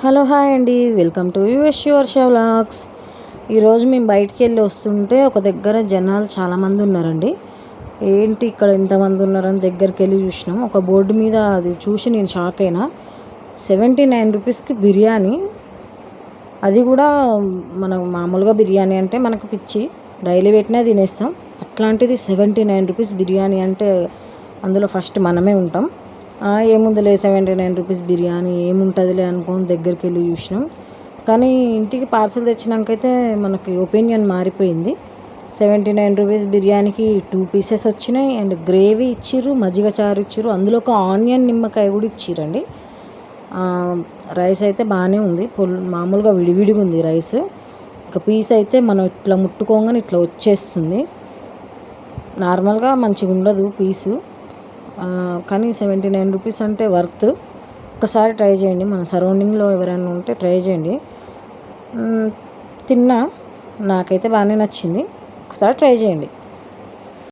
Hello hi అండి welcome to us your show vlogs. ఈరోజు మేము బయటికి వెళ్ళి వస్తుంటే ఒక దగ్గర జనాలు చాలామంది ఉన్నారండి. ఏంటి ఇక్కడ ఎంతమంది ఉన్నారని దగ్గరికి వెళ్ళి చూసినాం. ఒక బోర్డు మీద అది చూసి నేను షాక్ అయినా. సెవెంటీ నైన్ రూపీస్కి బిర్యానీ. అది కూడా మనకు మామూలుగా బిర్యానీ అంటే మనకు పిచ్చి. డైలీ పెట్టినా తినేస్తాం. అట్లాంటిది సెవెంటీ నైన్ రూపీస్ బిర్యానీ అంటే అందులో ఫస్ట్ మనమే ఉంటాం. ఏముందిలే సెవెంటీ నైన్ రూపీస్ బిర్యానీ ఏముంటుందిలే అనుకోని దగ్గరికి వెళ్ళి చూసినాం. కానీ ఇంటికి పార్సల్ తెచ్చినాకైతే మనకి ఒపీనియన్ మారిపోయింది. సెవెంటీ నైన్ రూపీస్ బిర్యానీకి టూ పీసెస్ వచ్చినాయి అండ్ గ్రేవీ ఇచ్చిర్రు మజ్జిగ చారు ఇచ్చిర్రు. అందులో ఒక ఆనియన్ నిమ్మకాయ కూడా ఇచ్చిర్రండి. రైస్ అయితే బాగానే ఉంది. పొల్ మామూలుగా విడివిడిగా ఉంది రైస్ ఒక పీస్ అయితే మనం ఇట్లా ముట్టుకోగానే ఇట్లా వచ్చేస్తుంది. నార్మల్గా మంచిగా ఉండదు పీసు కానీ సెవెంటీ నైన్ రూపీస్ అంటే వర్త్. ఒకసారి ట్రై చేయండి మన సరౌండింగ్లో ఎవరైనా ఉంటే ట్రై చేయండి. తిన్నా నాకైతే బాగానే నచ్చింది. ఒకసారి ట్రై చేయండి.